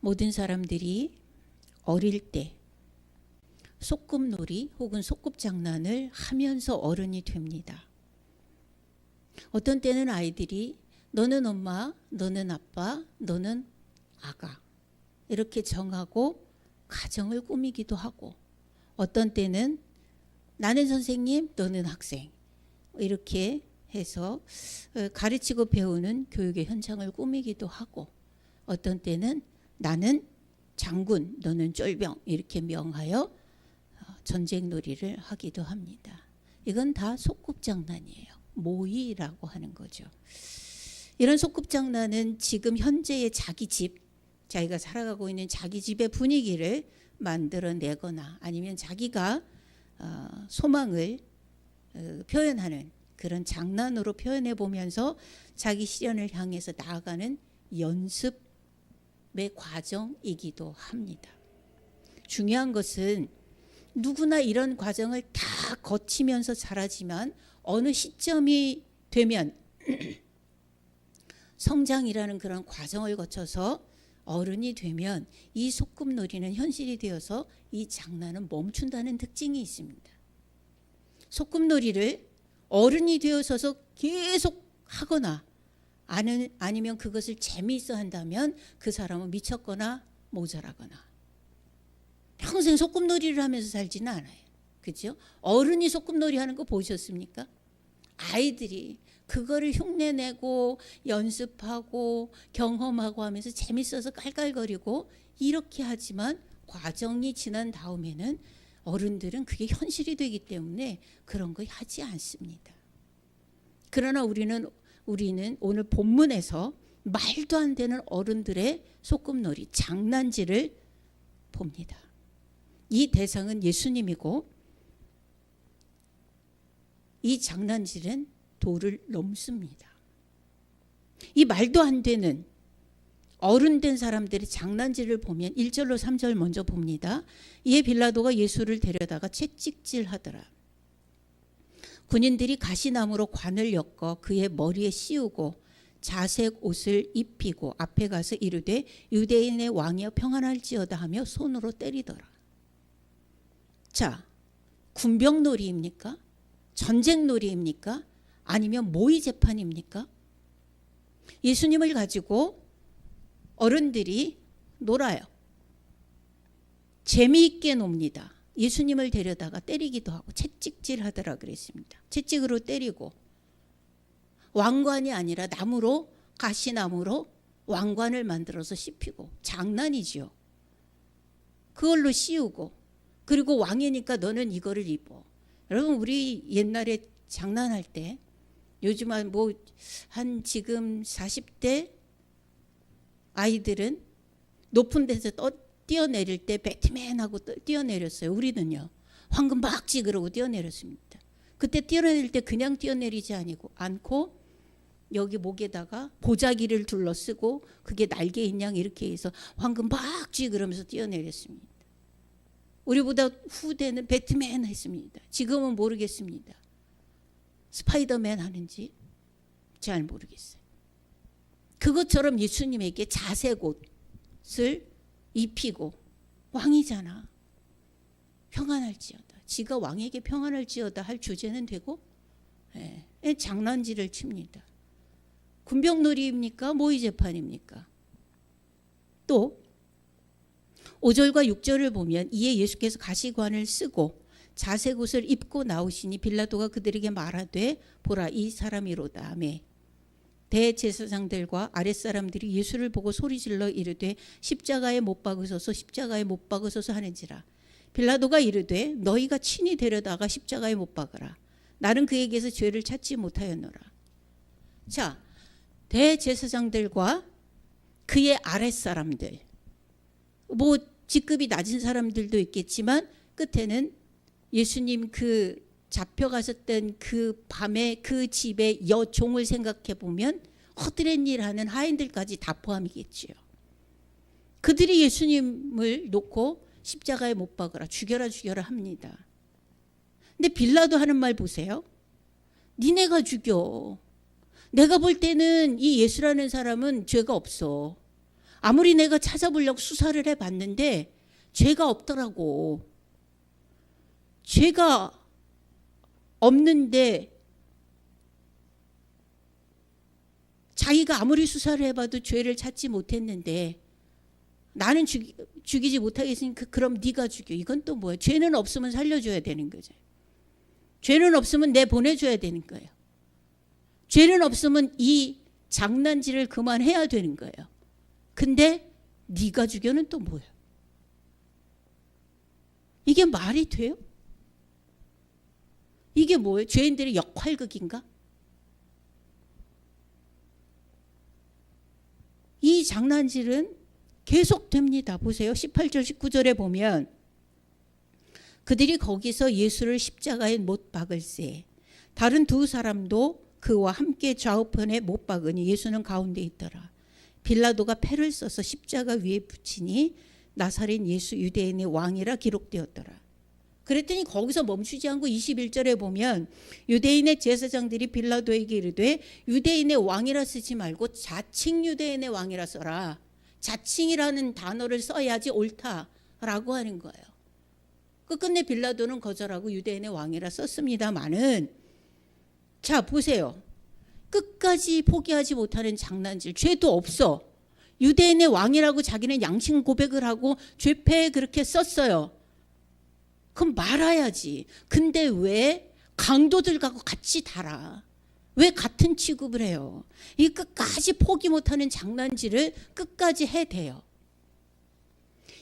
모든 사람들이 어릴 때 소꿉놀이 혹은 소꿉장난을 하면서 어른이 됩니다. 어떤 때는 아이들이 너는 엄마, 너는 아빠, 너는 아가 이렇게 정하고 가정을 꾸미기도 하고 어떤 때는 나는 선생님, 너는 학생 이렇게 해서 어, 가르치고 배우는 교육의 현장을 꾸미기도 하고 어떤 때는 나는 장군, 너는 쫄병 이렇게 명하여 어, 전쟁 놀이를 하기도 합니다. 이건 다 소꿉장난이에요. 모의라고 하는 거죠. 이런 소꿉장난은 지금 현재의 자기 집, 자기가 살아가고 있는 자기 집의 분위기를 만들어내거나 아니면 자기가 어, 소망을 어, 표현하는 그런 장난으로 표현해 보면서 자기 실현을 향해서 나아가는 연습의 과정이기도 합니다. 중요한 것은 누구나 이런 과정을 다 거치면서 자라지만 어느 시점이 되면 성장이라는 그런 과정을 거쳐서 어른이 되면 이 소꿉놀이는 현실이 되어서 이 장난은 멈춘다는 특징이 있습니다. 소꿉놀이를 어른이 되어서서 계속 하거나 아는, 아니면 그것을 재미있어 한다면 그 사람은 미쳤거나 모자라거나 평생 소꿉놀이를 하면서 살지는 않아요. 그죠? 어른이 소꿉놀이 하는 거 보셨습니까? 아이들이 그거를 흉내내고 연습하고 경험하고 하면서 재밌어서 깔깔거리고 이렇게 하지만 과정이 지난 다음에는 어른들은 그게 현실이 되기 때문에 그런 거 하지 않습니다. 그러나 우리는 우리는 오늘 본문에서 말도 안 되는 어른들의 소꿉놀이, 장난질을 봅니다. 이 대상은 예수님이고 이 장난질은 도를 넘습니다. 이 말도 안 되는 어른 된 사람들의 장난질을 보면 1절로 3절 먼저 봅니다. 이에 빌라도가 예수를 데려다가 채찍질 하더라. 군인들이 가시나무로 관을 엮어 그의 머리에 씌우고 자색 옷을 입히고 앞에 가서 이르되 유대인의 왕이여 평안할지어다 하며 손으로 때리더라. 자, 군병놀이입니까? 전쟁놀이입니까? 아니면 모의 재판입니까? 예수님을 가지고 어른들이 놀아요. 재미있게 놉니다. 예수님을 데려다가 때리기도 하고 채찍질 하더라 그랬습니다. 채찍으로 때리고 왕관이 아니라 나무로 가시나무로 왕관을 만들어서 씹히고 장난이지요. 그걸로 씌우고 그리고 왕이니까 너는 이거를 입어. 여러분 우리 옛날에 장난할 때 요즘은 뭐한 지금 40대 아이들은 높은 데서 떠, 뛰어내릴 때 배트맨 하고 뛰어내렸어요. 우리는요. 황금 박쥐 그러고 뛰어내렸습니다. 그때 뛰어내릴 때 그냥 뛰어내리지 아니고 않고 여기 목에다가 보자기를 둘러쓰고 그게 날개인 양 이렇게 해서 황금 박쥐 그러면서 뛰어내렸습니다. 우리보다 후대는 배트맨 했습니다. 지금은 모르겠습니다. 스파이더맨 하는지 잘 모르겠어요. 그것처럼 예수님에게 자색 옷을 입히고 왕이잖아. 평안할지어다. 지가 왕에게 평안할지어다 할 주제는 되고 예, 장난질을 칩니다. 군병놀이입니까? 모의 재판입니까? 또 5절과 6절을 보면 이에 예수께서 가시관을 쓰고 자색 옷을 입고 나오시니 빌라도가 그들에게 말하되 보라 이 사람이로다 아메 대제사장들과 아랫사람들이 예수를 보고 소리질러 이르되 십자가에 못 박으소서 십자가에 못 박으소서 하는지라. 빌라도가 이르되 너희가 친히 데려다가 십자가에 못 박으라. 나는 그에게서 죄를 찾지 못하였노라. 자 대제사장들과 그의 아랫사람들 뭐 직급이 낮은 사람들도 있겠지만 끝에는 예수님 그 잡혀가셨던 그 밤에 그 집의 여종을 생각해 보면 허드렛 일하는 하인들까지 다 포함이겠지요. 그들이 예수님을 놓고 십자가에 못 박으라 죽여라 죽여라 합니다. 근데 빌라도 하는 말 보세요. 니네가 죽여. 내가 볼 때는 이 예수라는 사람은 죄가 없어. 아무리 내가 찾아보려고 수사를 해봤는데 죄가 없더라고. 죄가 없는데 자기가 아무리 수사를 해봐도 죄를 찾지 못했는데 나는 죽이, 죽이지 못하겠으니까 그럼 네가 죽여. 이건 또 뭐야? 죄는 없으면 살려줘야 되는 거죠. 죄는 없으면 내 보내줘야 되는 거예요. 죄는 없으면 이 장난질을 그만해야 되는 거예요. 근데 네가 죽여는 또 뭐야? 이게 말이 돼요? 이게 뭐예요? 죄인들의 역할극인가? 이 장난질은 계속됩니다. 보세요. 18절 19절에 보면 그들이 거기서 예수를 십자가에 못 박을세 다른 두 사람도 그와 함께 좌우편에 못 박으니 예수는 가운데 있더라. 빌라도가 패를 써서 십자가 위에 붙이니 나사렛 예수 유대인의 왕이라 기록되었더라. 그랬더니 거기서 멈추지 않고 21절에 보면 유대인의 제사장들이 빌라도에게 이르되 유대인의 왕이라 쓰지 말고 자칭 유대인의 왕이라 써라. 자칭이라는 단어를 써야지 옳다라고 하는 거예요. 끝끝내 빌라도는 거절하고 유대인의 왕이라 썼습니다마는 자 보세요. 끝까지 포기하지 못하는 장난질 죄도 없어. 유대인의 왕이라고 자기는 양심 고백을 하고 죄패에 그렇게 썼어요. 그럼 말아야지. 근데 왜 강도들하고 같이 달아? 왜 같은 취급을 해요? 이 끝까지 포기 못하는 장난질을 끝까지 해대요.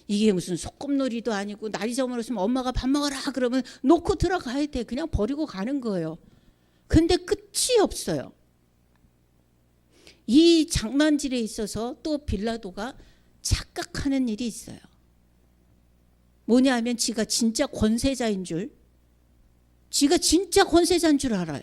이게 무슨 소꿉놀이도 아니고 날이 저물었으면 엄마가 밥 먹어라 그러면 놓고 들어가야 돼. 그냥 버리고 가는 거예요. 근데 끝이 없어요. 이 장난질에 있어서 또 빌라도가 착각하는 일이 있어요. 뭐냐 하면 지가 진짜 권세자인 줄, 지가 진짜 권세자인 줄 알아요.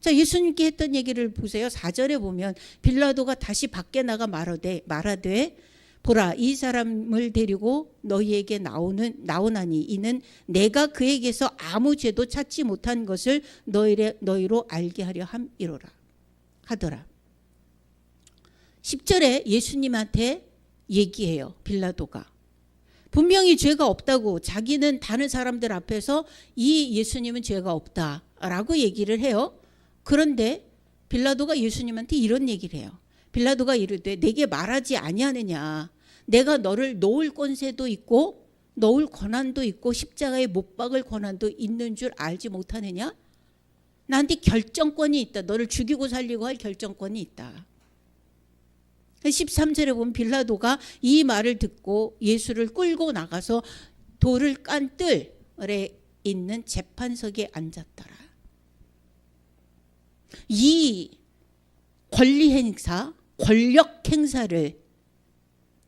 자, 예수님께 했던 얘기를 보세요. 4절에 보면 빌라도가 다시 밖에 나가 말하되, 말하되 보라 이 사람을 데리고 너희에게 나오는 나오나니 이는 내가 그에게서 아무 죄도 찾지 못한 것을 너희를 너희로 알게 하려 함이로라 하더라. 10절에 예수님한테 얘기해요. 빌라도가 분명히 죄가 없다고 자기는 다른 사람들 앞에서 이 예수님은 죄가 없다라고 얘기를 해요. 그런데 빌라도가 예수님한테 이런 얘기를 해요. 빌라도가 이르되 내게 말하지 아니하느냐 내가 너를 놓을 권세도 있고 놓을 권한도 있고 십자가에 못 박을 권한도 있는 줄 알지 못하느냐 나한테 결정권이 있다 너를 죽이고 살리고 할 결정권이 있다 13절에 보면 빌라도가 이 말을 듣고 예수를 끌고 나가서 돌을 깐 뜰에 있는 재판석에 앉았더라. 이 권리 행사 권력 행사를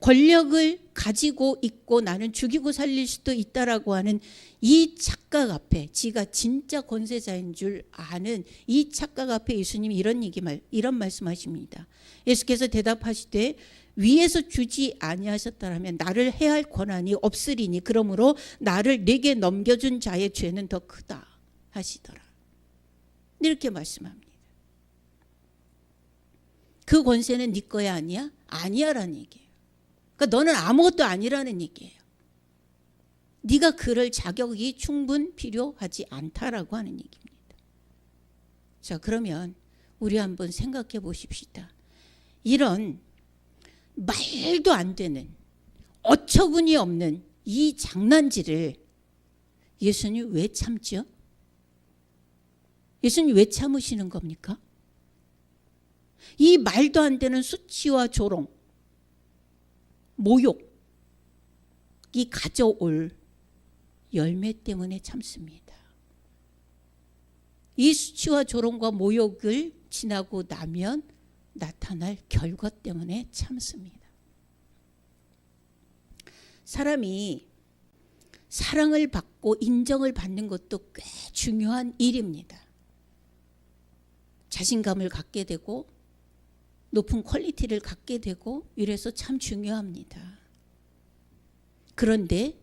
권력을 가지고 있고 나는 죽이고 살릴 수도 있다라고 하는 이 착각 앞에 지가 진짜 권세자인 줄 아는 이 착각 앞에 예수님이 이런 얘기 말 이런 말씀하십니다. 예수께서 대답하시되 위에서 주지 아니하셨다라면 나를 해할 권한이 없으리니 그러므로 나를 내게 넘겨준 자의 죄는 더 크다 하시더라. 이렇게 말씀합니다. 그 권세는 네 거야 아니야? 아니야라는 얘기예요. 그러니까 너는 아무것도 아니라는 얘기예요. 네가 그럴 자격이 충분 필요하지 않다라고 하는 얘기입니다. 자, 그러면 우리 한번 생각해 보십시다. 이런 말도 안 되는 어처구니 없는 이 장난질을 예수님 왜 참죠? 예수님 왜 참으시는 겁니까? 이 말도 안 되는 수치와 조롱, 모욕이 가져올 열매 때문에 참습니다. 이 수치와 조롱과 모욕을 지나고 나면 나타날 결과 때문에 참습니다. 사람이 사랑을 받고 인정을 받는 것도 꽤 중요한 일입니다. 자신감을 갖게 되고 높은 퀄리티를 갖게 되고 이래서 참 중요합니다. 그런데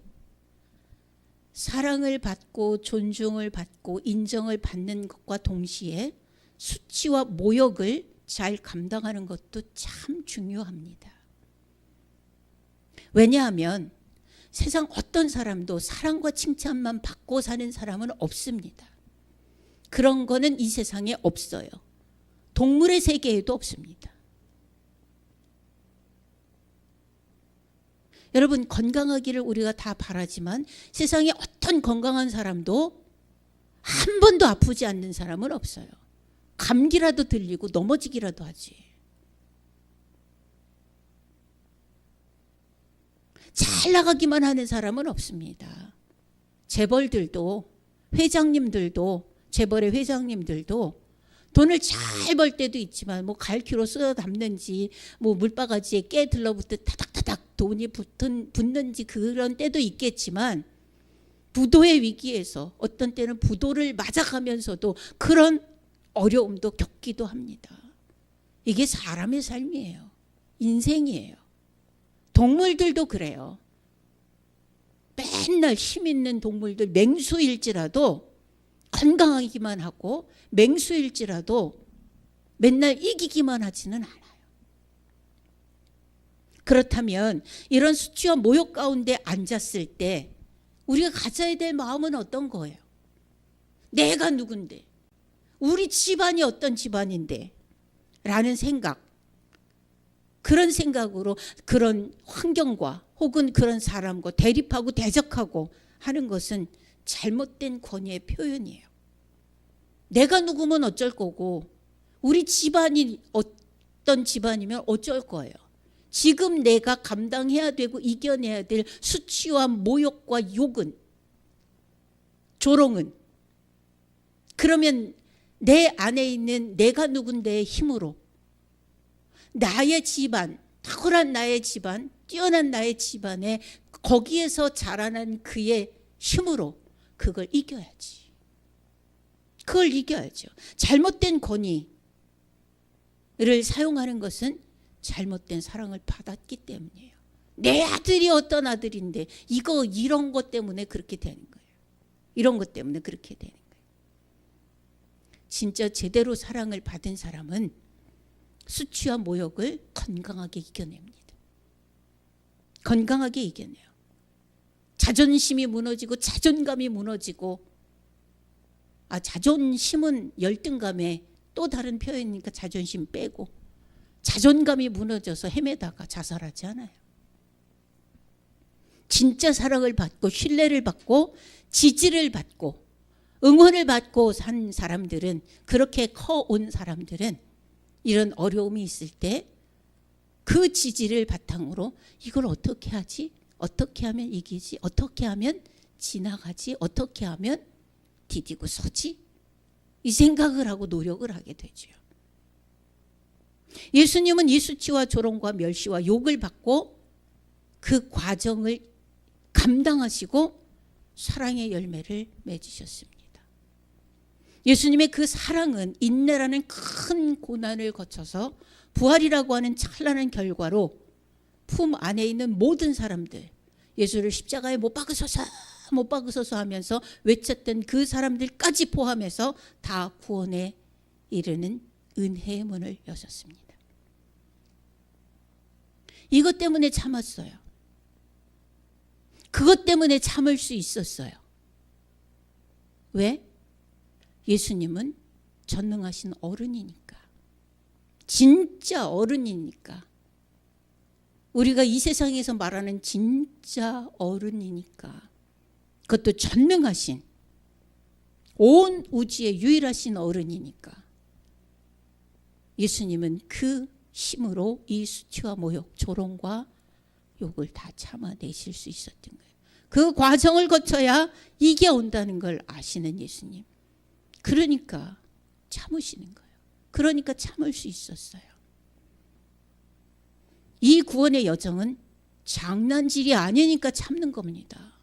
사랑을 받고 존중을 받고 인정을 받는 것과 동시에 수치와 모욕을 잘 감당하는 것도 참 중요합니다. 왜냐하면 세상 어떤 사람도 사랑과 칭찬만 받고 사는 사람은 없습니다. 그런 거는 이 세상에 없어요. 동물의 세계에도 없습니다. 여러분 건강하기를 우리가 다 바라지만 세상에 어떤 건강한 사람도 한 번도 아프지 않는 사람은 없어요. 감기라도 들리고 넘어지기라도 하지. 잘 나가기만 하는 사람은 없습니다. 재벌들도 회장님들도 재벌의 회장님들도 돈을 잘 벌 때도 있지만 뭐 갈퀴로 쓸어 담는지 뭐 물바가지에 깨 들러붙듯 타닥타닥 돈이 붙은 붙는지 그런 때도 있겠지만 부도의 위기에서 어떤 때는 부도를 맞아가면서도 그런 어려움도 겪기도 합니다. 이게 사람의 삶이에요. 인생이에요. 동물들도 그래요. 맨날 힘 있는 동물들 맹수일지라도 건강하기만 하고 맹수일지라도 맨날 이기기만 하지는 않아요. 그렇다면 이런 수치와 모욕 가운데 앉았을 때 우리가 가져야 될 마음은 어떤 거예요? 내가 누군데? 우리 집안이 어떤 집안인데? 라는 생각. 그런 생각으로 그런 환경과 혹은 그런 사람과 대립하고 대적하고 하는 것은 잘못된 권위의 표현이에요. 내가 누구면 어쩔 거고 우리 집안이 어떤 집안이면 어쩔 거예요. 지금 내가 감당해야 되고 이겨내야 될 수치와 모욕과 욕은 조롱은 그러면 내 안에 있는 내가 누군데의 힘으로 나의 집안 탁월한 나의 집안 뛰어난 나의 집안에 거기에서 자라난 그의 힘으로 그걸 이겨야지. 그걸 이겨야죠. 잘못된 권위를 사용하는 것은 잘못된 사랑을 받았기 때문이에요. 내 아들이 어떤 아들인데 이거 이런 것 때문에 그렇게 되는 거예요. 이런 것 때문에 그렇게 되는 거예요. 진짜 제대로 사랑을 받은 사람은 수치와 모욕을 건강하게 이겨냅니다. 건강하게 이겨내요. 자존심이 무너지고 자존감이 무너지고 아 자존심은 열등감의 또 다른 표현이니까 자존심 빼고 자존감이 무너져서 헤매다가 자살하지 않아요. 진짜 사랑을 받고 신뢰를 받고 지지를 받고 응원을 받고 산 사람들은 그렇게 커 온 사람들은 이런 어려움이 있을 때 그 지지를 바탕으로 이걸 어떻게 하지? 어떻게 하면 이기지? 어떻게 하면 지나가지? 어떻게 하면 디디고 서지? 이 생각을 하고 노력을 하게 되죠. 예수님은 이 수치와 조롱과 멸시와 욕을 받고 그 과정을 감당하시고 사랑의 열매를 맺으셨습니다. 예수님의 그 사랑은 인내라는 큰 고난을 거쳐서 부활이라고 하는 찬란한 결과로 품 안에 있는 모든 사람들 예수를 십자가에 못 박으소서 못 박으소서 하면서 외쳤던 그 사람들까지 포함해서 다 구원에 이르는 은혜의 문을 여셨습니다. 이것 때문에 참았어요. 그것 때문에 참을 수 있었어요. 왜? 예수님은 전능하신 어른이니까. 진짜 어른이니까. 우리가 이 세상에서 말하는 진짜 어른이니까. 그것도 전능하신 온 우주의 유일하신 어른이니까. 예수님은 그 힘으로 이 수치와 모욕, 조롱과 욕을 다 참아내실 수 있었던 거예요. 그 과정을 거쳐야 이게 온다는 걸 아시는 예수님. 그러니까 참으시는 거예요. 그러니까 참을 수 있었어요. 이 구원의 여정은 장난질이 아니니까 참는 겁니다.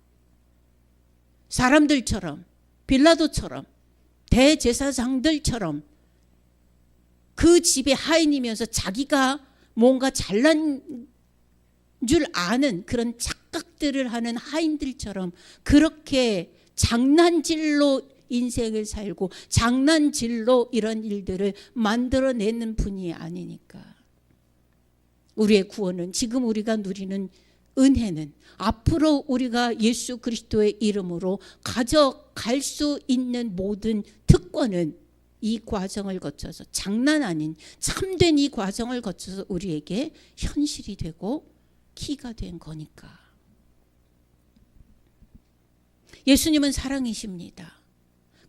사람들처럼 빌라도처럼 대제사장들처럼 그 집의 하인이면서 자기가 뭔가 잘난 줄 아는 그런 착각들을 하는 하인들처럼 그렇게 장난질로 인생을 살고 장난질로 이런 일들을 만들어내는 분이 아니니까. 우리의 구원은 지금 우리가 누리는 은혜는 앞으로 우리가 예수 그리스도의 이름으로 가져갈 수 있는 모든 특권은 이 과정을 거쳐서 장난 아닌 참된 이 과정을 거쳐서 우리에게 현실이 되고 키가 된 거니까. 예수님은 사랑이십니다.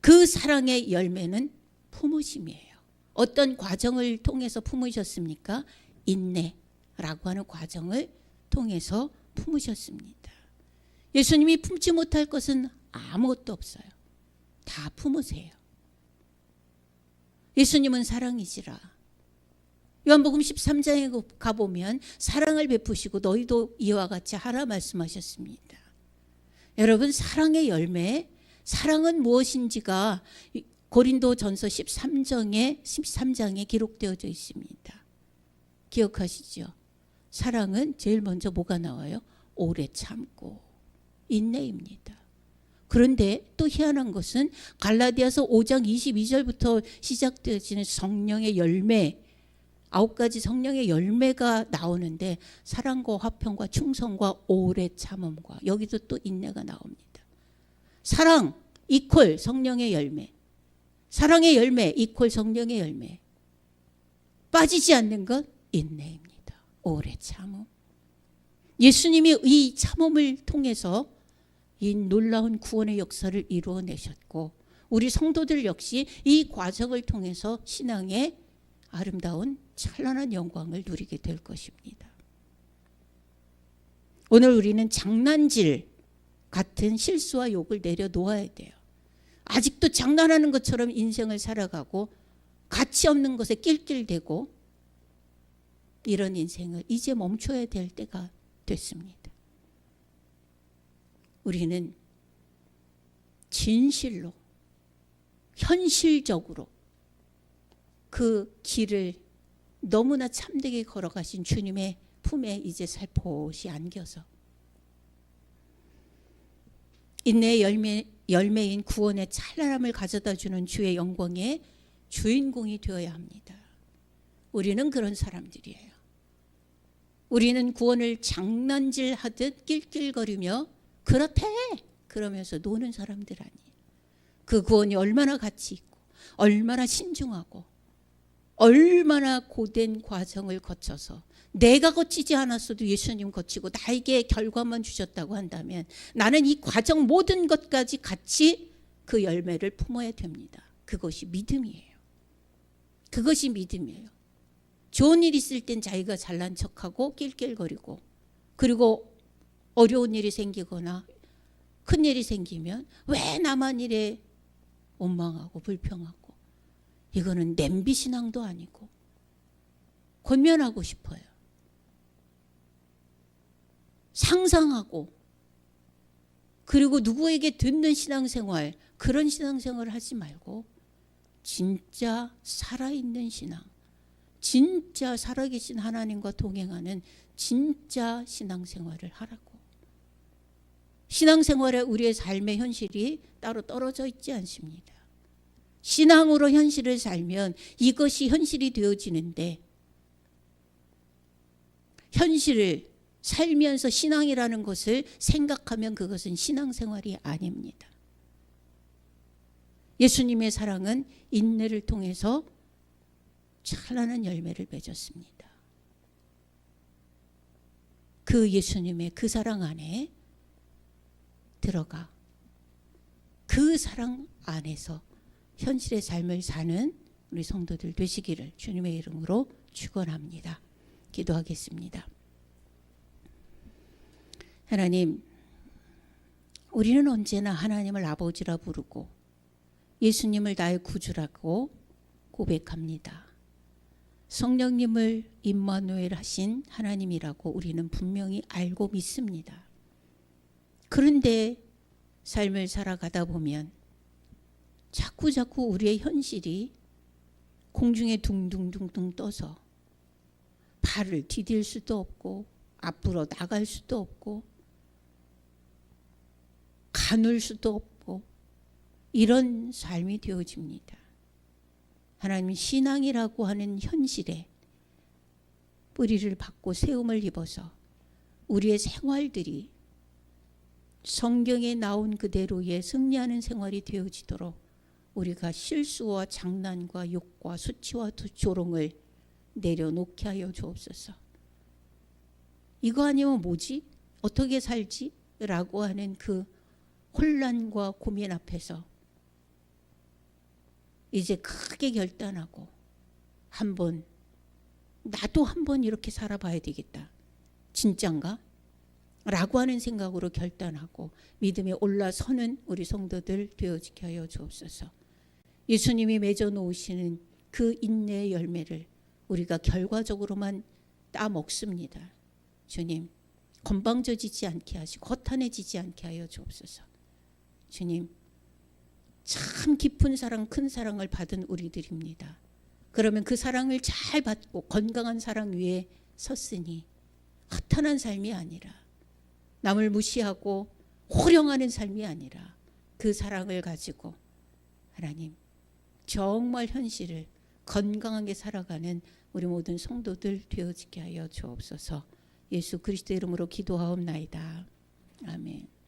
그 사랑의 열매는 품으심이에요. 어떤 과정을 통해서 품으셨습니까? 인내라고 하는 과정을 통해서 품으셨습니다. 예수님이 품지 못할 것은 아무것도 없어요. 다 품으세요. 예수님은 사랑이시라. 요한복음 13장에 가보면 사랑을 베푸시고 너희도 이와 같이 하라 말씀하셨습니다. 여러분 사랑의 열매, 사랑은 무엇인지가 고린도 전서 13장에 13장에 기록되어져 있습니다. 기억하시죠? 사랑은 제일 먼저 뭐가 나와요? 오래 참고 인내입니다. 그런데 또 희한한 것은 갈라디아서 5장 22절부터 시작되어지는 성령의 열매 아홉 가지 성령의 열매가 나오는데 사랑과 화평과 충성과 오래 참음과 여기도 또 인내가 나옵니다. 사랑 이퀄 성령의 열매. 사랑의 열매 이퀄 성령의 열매. 빠지지 않는 것 인내입니다. 오래 참음. 예수님이 이 참음을 통해서 이 놀라운 구원의 역사를 이루어내셨고 우리 성도들 역시 이 과정을 통해서 신앙의 아름다운 찬란한 영광을 누리게 될 것입니다. 오늘 우리는 장난질 같은 실수와 욕을 내려놓아야 돼요. 아직도 장난하는 것처럼 인생을 살아가고 가치 없는 것에 낄낄대고 이런 인생을 이제 멈춰야 될 때가 됐습니다. 우리는 진실로 현실적으로 그 길을 너무나 참되게 걸어가신 주님의 품에 이제 살포시 안겨서 인내의 열매, 열매인 구원의 찬란함을 가져다 주는 주의 영광의 주인공이 되어야 합니다. 우리는 그런 사람들이에요. 우리는 구원을 장난질 하듯 낄낄거리며 그렇대 그러면서 노는 사람들 아니에요. 그 구원이 얼마나 가치 있고 얼마나 신중하고 얼마나 고된 과정을 거쳐서 내가 거치지 않았어도 예수님 거치고 나에게 결과만 주셨다고 한다면 나는 이 과정 모든 것까지 같이 그 열매를 품어야 됩니다. 그것이 믿음이에요. 그것이 믿음이에요. 좋은 일 있을 땐 자기가 잘난 척하고 낄낄거리고 그리고 어려운 일이 생기거나 큰 일이 생기면 왜 나만 이래 원망하고 불평하고 이거는 냄비 신앙도 아니고 권면하고 싶어요. 상상하고 그리고 누구에게 듣는 신앙생활 그런 신앙생활을 하지 말고 진짜 살아있는 신앙 진짜 살아계신 하나님과 동행하는 진짜 신앙생활을 하라고 신앙생활에 우리의 삶의 현실이 따로 떨어져 있지 않습니다. 신앙으로 현실을 살면 이것이 현실이 되어지는데 현실을 살면서 신앙이라는 것을 생각하면 그것은 신앙생활이 아닙니다. 예수님의 사랑은 인내를 통해서 찬란한 열매를 맺었습니다. 그 예수님의 그 사랑 안에 들어가 그 사랑 안에서 현실의 삶을 사는 우리 성도들 되시기를 주님의 이름으로 축원합니다. 기도하겠습니다. 하나님, 우리는 언제나 하나님을 아버지라 부르고 예수님을 나의 구주라고 고백합니다. 성령님을 임마누엘 하신 하나님이라고 우리는 분명히 알고 믿습니다. 그런데 삶을 살아가다 보면 자꾸 자꾸 우리의 현실이 공중에 둥둥둥둥 떠서 발을 디딜 수도 없고 앞으로 나갈 수도 없고 가눌 수도 없고 이런 삶이 되어집니다. 하나님 신앙이라고 하는 현실에 뿌리를 받고 세움을 입어서 우리의 생활들이 성경에 나온 그대로의 승리하는 생활이 되어지도록 우리가 실수와 장난과 욕과 수치와 두- 조롱을 내려놓게 하여 주옵소서. 이거 아니면 뭐지? 어떻게 살지? 라고 하는 그 혼란과 고민 앞에서 이제 크게 결단하고 한번 나도 한번 이렇게 살아봐야 되겠다. 진짠가? 라고 하는 생각으로 결단하고 믿음에 올라서는 우리 성도들 되어지게 하여 주옵소서. 예수님이 맺어 놓으시는 그 인내의 열매를 우리가 결과적으로만 따 먹습니다. 주님, 건방져지지 않게 하시고 허탄해지지 않게 하여 주옵소서. 주님, 참 깊은 사랑, 큰 사랑을 받은 우리들입니다. 그러면 그 사랑을 잘 받고 건강한 사랑 위에 섰으니 허탄한 삶이 아니라 남을 무시하고 호령하는 삶이 아니라 그 사랑을 가지고 하나님 정말 현실을 건강하게 살아가는 우리 모든 성도들 되어지게 하여 주옵소서. 예수 그리스도 이름으로 기도하옵나이다. 아멘.